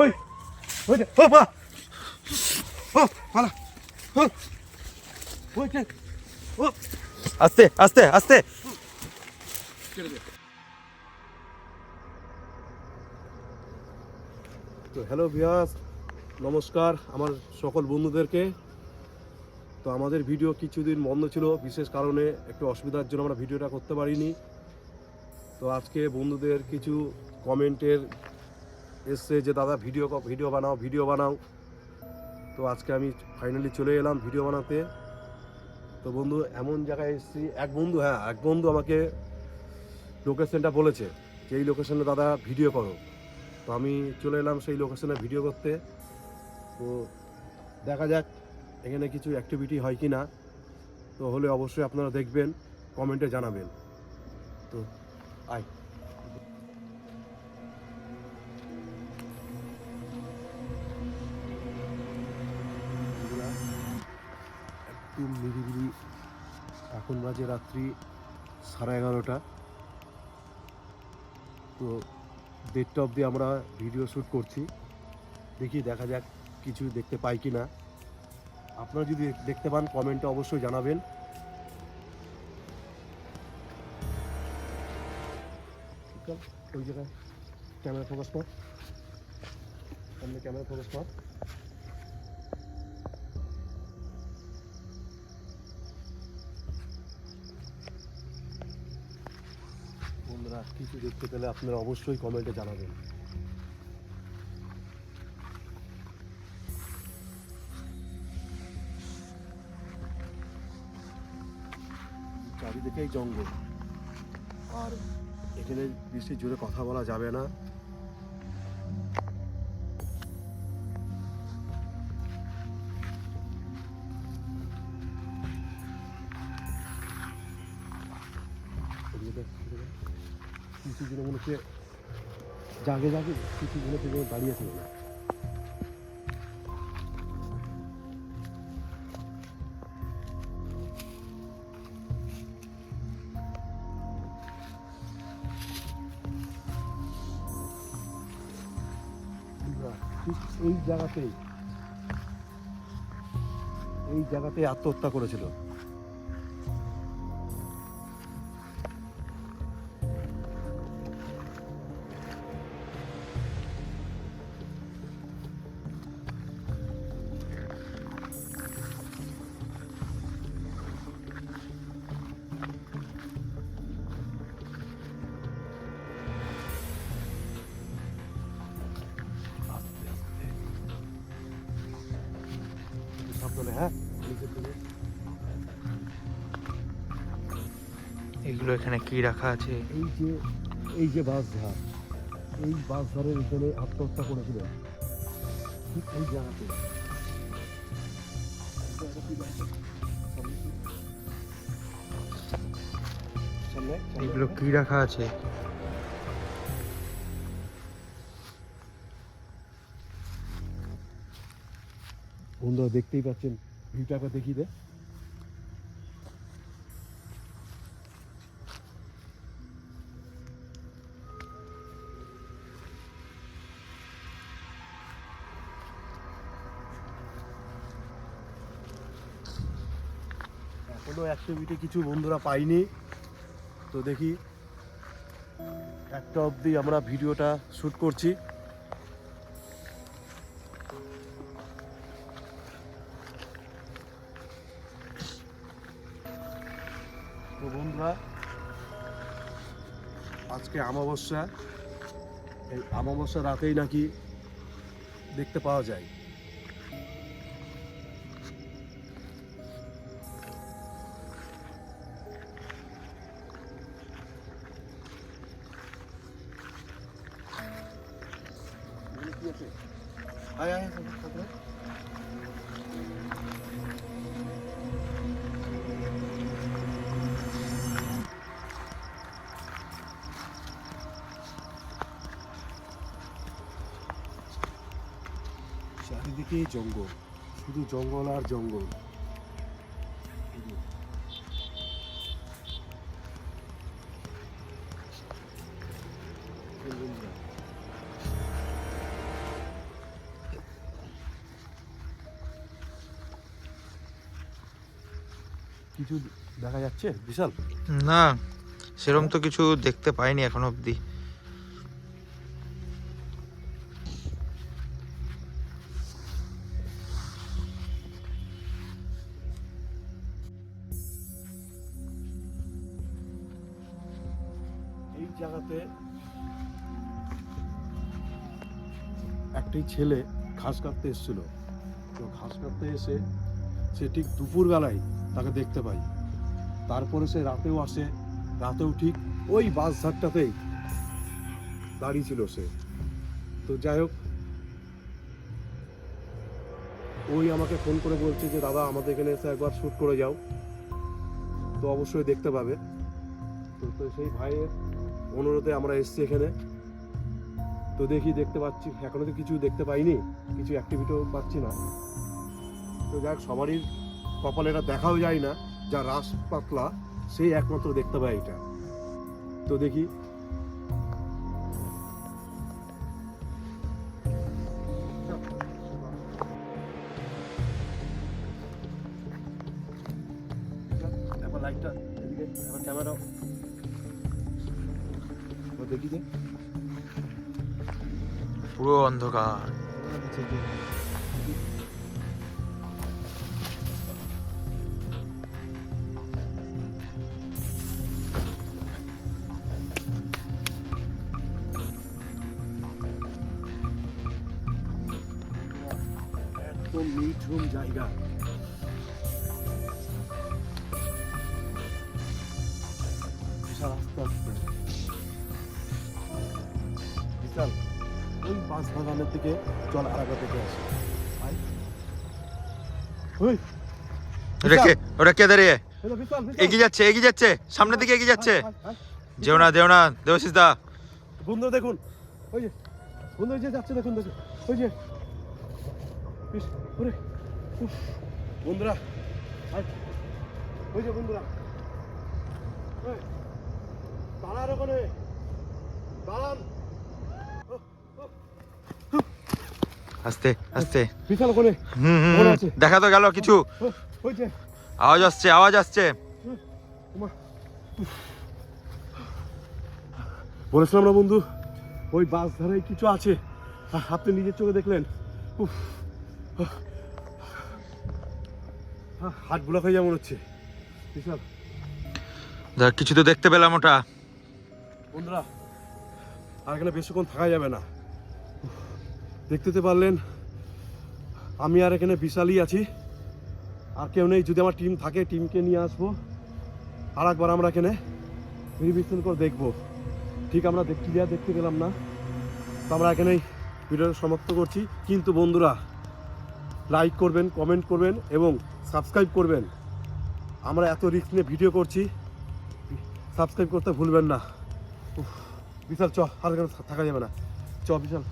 ওই আস্তে আস্তে আস্তে। তো হ্যালো ভিয়াস নমস্কার আমার সকল বন্ধুদেরকে। তো আমাদের ভিডিও কিছুদিন বন্ধ ছিল, বিশেষ কারণে একটু অসুবিধার জন্য আমরা ভিডিওটা করতে পারিনি। তো আজকে বন্ধুদের কিছু কমেন্টের এসছে যে, দাদা ভিডিও ভিডিও বানাও ভিডিও বানাও। তো আজকে আমি ফাইনালি চলে এলাম ভিডিও বানাতে। তো বন্ধু, এমন জায়গায় এসেছি, এক বন্ধু হ্যাঁ এক বন্ধু আমাকে লোকেশনটা বলেছে যে, এই লোকেশনে দাদা ভিডিও করো। তো আমি চলে এলাম সেই লোকেশনে ভিডিও করতে। তো দেখা যাক, এখানে কিছু অ্যাক্টিভিটি হয় কি না তো হলে অবশ্যই আপনারা দেখবেন কমেন্টে জানাবেন। তো, আয়। একদম নিরিবিলি এখন বাজে রাত্রি সাড়ে এগারোটা। তো দেড়টা অবধি আমরা ভিডিও শ্যুট করছি। দেখি দেখা যাক কিছু দেখতে পাই কি না আপনারা যদি দেখতে পান, কমেন্টে অবশ্যই জানাবেন। ওই জায়গায় ক্যামেরা ফোকাস সামনে ক্যামেরা ফোকাস কর। বন্ধুরা কিছু দেখতে পেলে আপনারা অবশ্যই কমেন্টে জানাবেন। চারিদিকেই জঙ্গল। আর এখানে বেশি জোরে কথা বলা যাবে না। এদিকে দেখ, দেখ। মনে জাগে জাগে কিছু জন থেকে দাঁড়িয়েছিল না ঠিক এই জায়গাতেই এই জায়গাতেই আত্মহত্যা করেছিল এগুলো এখানে কি রাখা আছে? এই যে এই যে বাসঝাড় এই বাসঝাড়ের এখানে আত্মহত্যা করেছিল। ঠিক এই জায়গাতে। সামনে, সামনে। এগুলো কি রাখা আছে? বন্ধুরা দেখতেই পাচ্ছেন ভিউটাকে দেখিয়ে দে। এখনও অ্যাক্টিভিটি কিছু বন্ধুরা পাইনি। তো দেখি, একটা অবধি আমরা ভিডিওটা শ্যুট করছি। তো বন্ধুরা, আজকে অমাবস্যা এই অমাবস্যা রাতেই নাকি দেখতে পাওয়া যায়। আয় আয় আয়, আয়, আয়। চারিদিকেই জঙ্গল শুধু জঙ্গল আর জঙ্গল কিছু দেখা যাচ্ছে? বিশাল? না সেরম তো কিছু দেখতে পাইনি এখন অবধি। এই জায়গাতে একটি ছেলে ঘাস কাটতে এসেছিল। তো ঘাস কাটতে এসে সে ঠিক দুপুরবেলায় তাকে দেখতে পাই। তারপরে সে রাতেও আসে, রাতেও ঠিক ওই বাস ঝাড়টাতেই দাঁড়িয়ে ছিল সে। তো যাই হোক, ওই আমাকে ফোন করে বলছে যে, দাদা, আমাদের এখানে এসে একবার শ্যুট করে যাও। তো অবশ্যই দেখতে পাবে। তো তো সেই ভাইয়ের অনুরোধে আমরা এসেছি এখানে। তো দেখি, দেখতে পাচ্ছি, এখনও তো কিছু দেখতে পাইনি। কিছু অ্যাক্টিভিটিও পাচ্ছি না। তো যাক সবারই কপালে এটা দেখাও যায় না যা রাস পাতলা সেই একমাত্র দেখতে পায় এটা। তো দেখি। লাইটটা এদিকে ক্যামেরা দেখি যে। পুরো অন্ধকার। একদম নিঝুম জায়গা। আস্তে আস্তে। বিশাল। ওই বাঁশ বাগানের দিকে জল আরাগা থেকে আসে। ওই, ওটা কে? দাঁড়িয়ে। এগিয়ে যাচ্ছে এগিয়ে যাচ্ছে। সামনের দিকে এগিয়ে যাচ্ছে। যেও না দেও না দেবশিস দা। বন্ধু দেখুন। ওই যে। বন্ধু যে যাচ্ছে দেখুন দেখুন। ওই যে। বন্ধুরা ওই যে বন্ধুরা দাঁড়ান ওখানে দাঁড়ান। আস্তে আস্তে। বিশাল ওখানে হুম হুম। দেখা তো গেল কিছু। আওয়াজ আসছে আওয়াজ আসছে। বলেছিলাম না বন্ধু ওই বাস ধারে কিছু আছে। আপনি নিজের চোখে দেখলেন। উফ। হাত ব্লক হয়ে যাবে মনে হচ্ছে। বিশাল। দেখ কিছু তো দেখতে পেলাম ওটা। বন্ধুরা আর এখানে বেশিক্ষণ থাকা যাবে না। দেখতে তো পারলেন আমি আর এখানে বিশালই আছি। আর কেউ নেই যদি আমার টিম থাকে টিমকে নিয়ে আসব। আর একবার আমরা এখানে নির্বিচ্ছিন্ন করে দেখব। ঠিক আমরা ক্লিয়ার দেখতে পেলাম না। তো আমরা এখানেই ভিডিওটা সমাপ্ত করছি। কিন্তু বন্ধুরা লাইক করবেন কমেন্ট করবেন এবং সাবস্ক্রাইব করবেন। আমরা এত রিস্ক নিয়ে ভিডিও করছি। সাবস্ক্রাইব করতে ভুলবেন না। বিশাল চ আর থাকা যাবে না। চ, বিশাল।